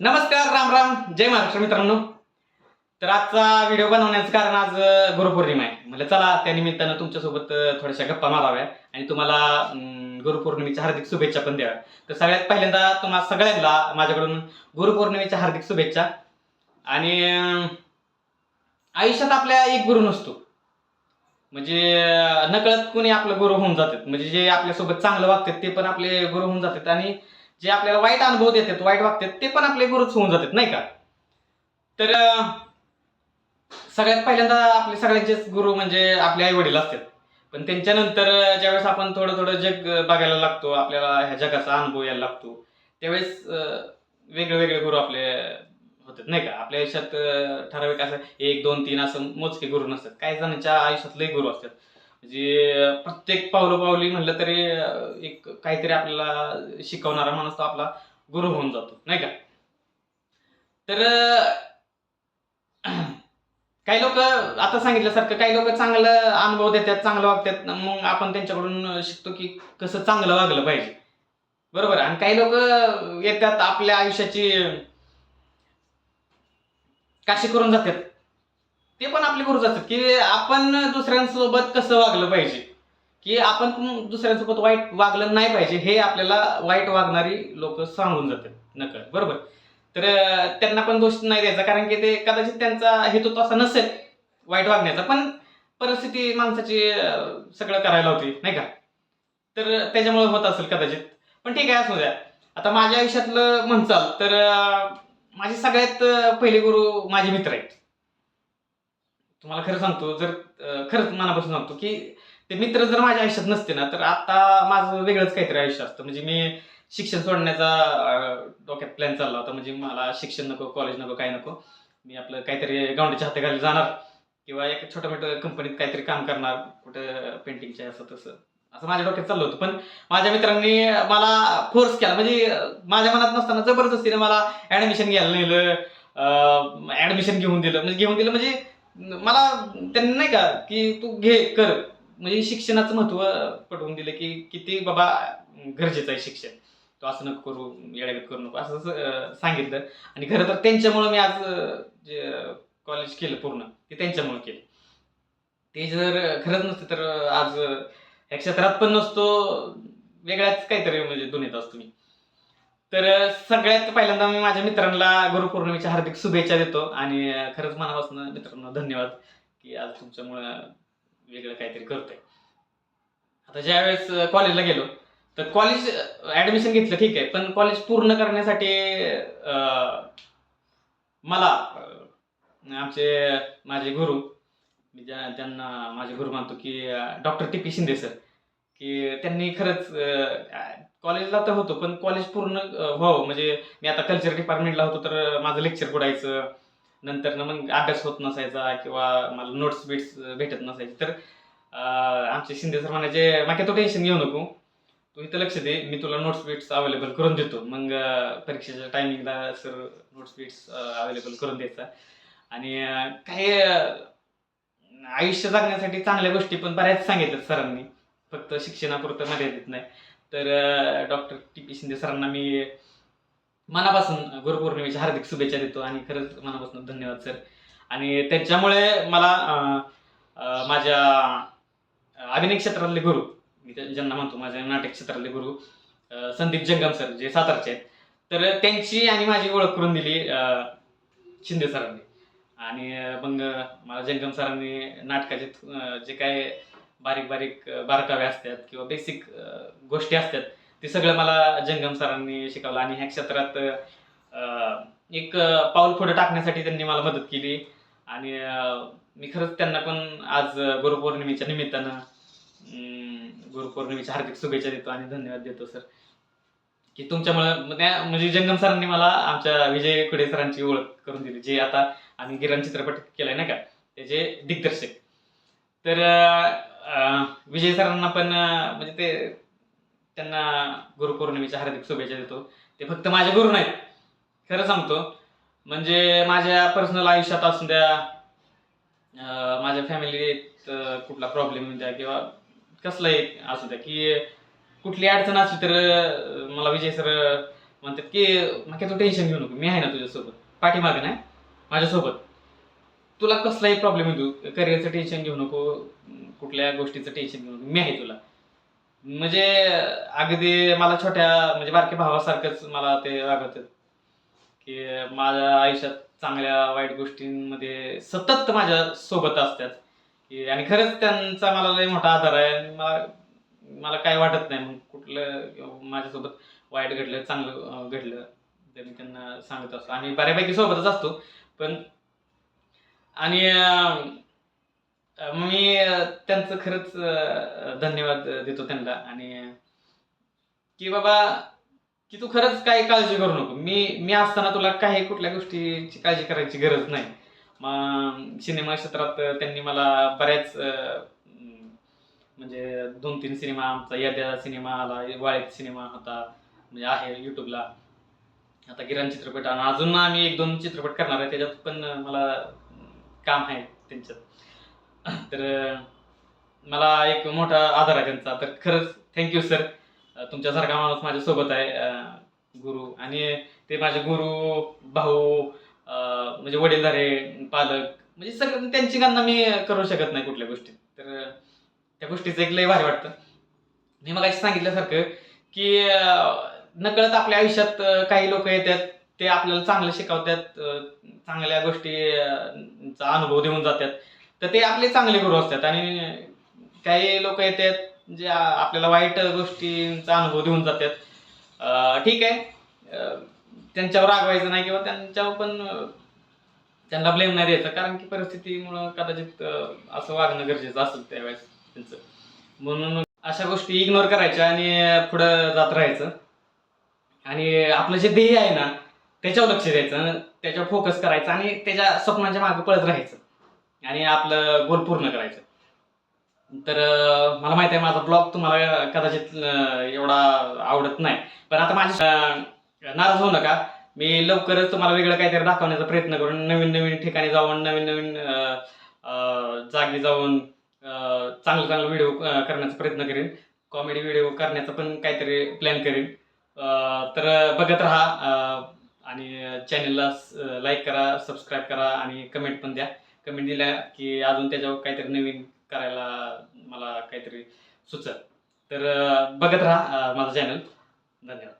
नमस्कार राम राम. जय महाराष्ट्र मित्रांनो. तर आजचा व्हिडिओ बनवण्याचं कारण आज गुरुपौर्णिमा आहे. म्हणजे चला त्या निमित्तानं तुमच्यासोबत थोड्याशा गप्पा माराव्या आणि तुम्हाला गुरुपौर्णिमेच्या हार्दिक शुभेच्छा पण द्याव्या. तर सगळ्यात पहिल्यांदा तुम्हा सगळ्यांना माझ्याकडून गुरुपौर्णिमेच्या हार्दिक शुभेच्छा. आणि आयुष्यात आपल्या एक गुरु नसतो. म्हणजे नकळत कोणी आपलं गुरु होऊन जातात. म्हणजे जे आपल्यासोबत चांगलं वागतात ते पण आपले गुरु होऊन जातात. आणि जे आपल्याला वाईट अनुभव देतात वाईट वागतात ते पण आपले गुरुच होऊन जातात नाही का? तर सगळ्यात पहिल्यांदा आपले सगळ्यांचेच गुरु म्हणजे आपले आई वडील असतात. पण त्यांच्यानंतर ज्यावेळेस आपण थोडं थोडं जग बघायला लागतो आपल्याला ह्या जगाचा अनुभव यायला लागतो त्यावेळेस वेगळे वेगळे गुरु आपले होतात नाही का? आपल्या आयुष्यात ठराविक असं एक दोन तीन असं मोजके गुरु नसतात. काही जणांच्या आयुष्यातले गुरु असतात. म्हणजे प्रत्येक पावलं पावली म्हणलं तरी एक काहीतरी आपल्याला शिकवणारा माणूस तो आपला गुरु होऊन जातो नाही का? तर काही लोक आता सांगितल्यासारखं काही लोक चांगलं अनुभव देतात चांगलं वागतात मग आपण त्यांच्याकडून शिकतो की कसं चांगलं वागलं पाहिजे. बरोबर? आणि काही लोक येतात आपल्या आयुष्याची काशी करून जातात. ते पण आपले गुरुज असतात की आपण दुसऱ्यांसोबत कसं वागलं पाहिजे? की आपण दुसऱ्यांसोबत वाईट वागलं नाही पाहिजे हे आपल्याला वाईट वागणारी लोक सांगून जातात. नकळत. बरोबर? तर त्यांना पण दोष नाही द्यायचा कारण की ते कदाचित त्यांचा हेतू तसा नसेल वाईट वागण्याचा. पण परिस्थिती माणसाची सगळं करायला होती नाही का? तर त्याच्यामुळे होत असेल कदाचित. पण ठीक आहे असू द्या. आता माझ्या आयुष्यातलं म्हणचाल तर माझे सगळ्यात पहिले गुरु माझे मित्र आहेत. तुम्हाला खरं सांगतो जर खरंच मनापासून सांगतो की ते मित्र जर माझ्या आयुष्यात नसते ना तर आता माझं वेगळंच काहीतरी आयुष्य असतं. म्हणजे मी शिक्षण सोडण्याचा डोक्यात प्लॅन चालला होता. म्हणजे मला शिक्षण नको कॉलेज नको काय नको. मी आपलं काहीतरी गावंडीच्या हाताखाली जाणार किंवा एक छोट्या मोठ्या कंपनीत काहीतरी काम करणार कुठं पेंटिंगच्या असं तसं. असं माझ्या डोक्यात चाललं होतं. पण माझ्या मित्रांनी मला फोर्स केला. म्हणजे माझ्या मनात नसताना जबरदस्तीने मला ऍडमिशन घ्यायला नेलं ऍडमिशन घेऊन दिलं. म्हणजे घेऊन दिलं म्हणजे मला त्यांनी नाही का की तू घे कर. म्हणजे शिक्षणाचं महत्त्व पटवून दिलं की किती बाबा गरजेचं आहे शिक्षण. तू असं नको करू येडागत करू नको असं सांगितलं. आणि खरं तर त्यांच्यामुळं मी आज जे कॉलेज केलं पूर्ण ते त्यांच्यामुळे केलं. ते जर खरंच नसतं तर आज या क्षेत्रात पण नसतो वेगळ्याच काहीतरी म्हणजे दुनियेत असतो मी. तर सगळ्यात पहिल्यांदा मी माझ्या मित्रांना गुरुपौर्णिमेच्या हार्दिक शुभेच्छा देतो आणि खरंच मनापासून मित्रांनो धन्यवाद की आज तुमच्यामुळं वेगळं काहीतरी करतोय. आता ज्यावेळेस कॉलेजला गेलो तर कॉलेज ऍडमिशन घेतलं ठीक आहे पण कॉलेज पूर्ण करण्यासाठी मला आमचे माझे गुरु मी ज्या त्यांना माझे गुरु मानतो की doctor T P Shinde sir की त्यांनी खरंच कॉलेजला तर होतो पण कॉलेज पूर्ण व्हावं हो, म्हणजे मी आता कल्चर डिपार्टमेंटला होतो तर माझं लेक्चर बुडायचं. नंतर ना मग अभ्यास होत नसायचा किंवा मला नोट्स बिट्स भेटत नसायचे. तर आमचे शिंदे सर म्हणायचे मागे तो टेन्शन घेऊ नको. तू इथं लक्ष दे मी तुला नोट्स बिट्स अवेलेबल करून देतो. मग परीक्षेच्या टायमिंगला सर नोट्स बिट्स अवेलेबल करून द्यायचा. आणि काही आयुष्य जगण्यासाठी चांगल्या गोष्टी पण बऱ्याच सांगितल्यात सरांनी. फक्त शिक्षणापुरतं मर्यादित नाही. तर डॉक्टर टी पी शिंदे सरांना मी मनापासून गुरुपौर्णिमेच्या हार्दिक शुभेच्छा देतो आणि खरंच मनापासून धन्यवाद सर. आणि त्यांच्यामुळे मला माझ्या अभिनय क्षेत्रातले गुरु मी ज्यांना म्हणतो माझ्या नाटक क्षेत्रातले गुरु संदीप जंगम सर जे सातारचे आहेत. तर त्यांची आणि माझी ओळख करून दिली शिंदे सरांनी. आणि मग मला जंगम सरांनी नाटकाचे जे काय बारीक बारीक बारकावे असतात किंवा बेसिक गोष्टी असतात. ते सगळं मला जंगम सरांनी शिकवलं आणि ह्या क्षेत्रात एक पाऊल पुढे टाकण्यासाठी त्यांनी मला मदत केली. आणि मी खरंच त्यांना पण आज गुरुपौर्णिमेच्या निमित्तानं गुरुपौर्णिमेच्या हार्दिक शुभेच्छा देतो आणि धन्यवाद देतो सर. की तुमच्यामुळं त्या म्हणजे जंगम सरांनी मला आमच्या विजय कुडे सरांची ओळख करून दिली जे आता आम्ही गिरण चित्रपट केलाय ना का? त्याचे दिग्दर्शक. तर विजय सरांना पण म्हणजे ते त्यांना गुरुपौर्णिमेच्या हार्दिक शुभेच्छा देतो. ते फक्त माझे गुरु नाहीत. खरं सांगतो. म्हणजे माझ्या पर्सनल आयुष्यात असून द्या माझ्या फॅमिलीत कुठला प्रॉब्लेम द्या किंवा कसलाही असू द्या की कुठली अडचण असली तर मला विजय सर म्हणतात की मग तू टेन्शन घेऊ नको मी आहे ना तुझ्यासोबत. पाठीमागे नाही माझ्यासोबत. तुला कसलाही प्रॉब्लेम येतो करिअरचं टेन्शन घेऊ नको कुठल्या गोष्टीचं टेन्शन घेऊ नको. मी आहे तुला. म्हणजे अगदी मला छोट्या म्हणजे बारक्या भावासारखंच मला ते वागवतात. की माझ्या आयुष्यात चांगल्या वाईट गोष्टींमध्ये सतत माझ्या सोबत असतात. की आणि खरंच त्यांचा मला लय मोठा आधार आहे. आणि मला मला काय वाटत नाही. मग कुठलं माझ्यासोबत वाईट घडलं चांगलं घडलं तर मी त्यांना सांगत असतो. आणि बऱ्यापैकी सोबतच असतो. पण आणि मग मी त्यांचं खरंच धन्यवाद देतो त्यांना. आणि की बाबा की तू खरंच काही काळजी करू नको. मी मी असताना तुला काही कुठल्या गोष्टीची काळजी करायची गरज नाही. मग सिनेमा क्षेत्रात त्यांनी मला बऱ्याच म्हणजे दोन तीन सिनेमा आमचा याद्या सिनेमा आला वाळेत सिनेमा होता म्हणजे आहे यूट्यूबला आता किरण चित्रपट आणि अजून आम्ही एक दोन चित्रपट करणार आहे. त्याच्यात पण मला काम आहे त्यांच्यात तर मला एक मोठा आधार आहे त्यांचा. तर खरंच थँक्यू सर तुमच्यासारखा माणूस माझ्यासोबत आहे गुरु. आणि ते माझे गुरु भाऊ म्हणजे वडीलधारे पालक म्हणजे सगळं त्यांची गणना मी करू शकत नाही कुठल्या गोष्टीत. तर त्या गोष्टीचं एक लय भारी वाटतं. मी मग सांगितल्यासारखं की नकळत आपल्या आयुष्यात काही लोक येतात. ते आपल्याला चांगलं शिकवतात चांगल्या गोष्टीचा अनुभव देऊन जातात. तर ते आपले चांगले गुरु असतात आणि काही लोक येतात जे आपल्याला वाईट गोष्टींचा अनुभव देऊन जातात. ठीक आहे. त्यांच्यावर रागवायचं नाही किंवा त्यांच्यावर पण त्यांना ब्लेम नाही द्यायचं. कारण की परिस्थितीमुळं कदाचित असं वागणं गरजेचं असेल त्यावेळेस त्यांचं. म्हणून अशा गोष्टी इग्नोर करायच्या आणि पुढं जात राहायचं. आणि आपलं जे ध्येय आहे ना त्याच्यावर लक्ष द्यायचं त्याच्यावर फोकस करायचं आणि त्याच्या स्वप्नांच्या मागे पळत राहायचं. आणि आपलं गोल पूर्ण करायचं. तर मला माहिती आहे माझा ब्लॉग तुम्हाला कदाचित एवढा आवडत नाही. पण आता माझ्या नाराज होऊ नका. मी लवकरच तुम्हाला वेगळं काहीतरी दाखवण्याचा प्रयत्न करून नवीन नवीन ठिकाणी जाऊन नवीन नवीन जागी जाऊन चांगलं चांगलं व्हिडिओ करण्याचा प्रयत्न करेन. कॉमेडी व्हिडिओ करण्याचा पण काहीतरी प्लॅन करेन. तर बघत राहा. आणि चॅनलला लाईक करा सबस्क्राईब करा आणि कमेंट पण द्या. कमेंट दिल्या की अजून त्याच्यावर काहीतरी नवीन करायला मला काहीतरी सुचत तर बघत राहा माझं चॅनल धन्यवाद.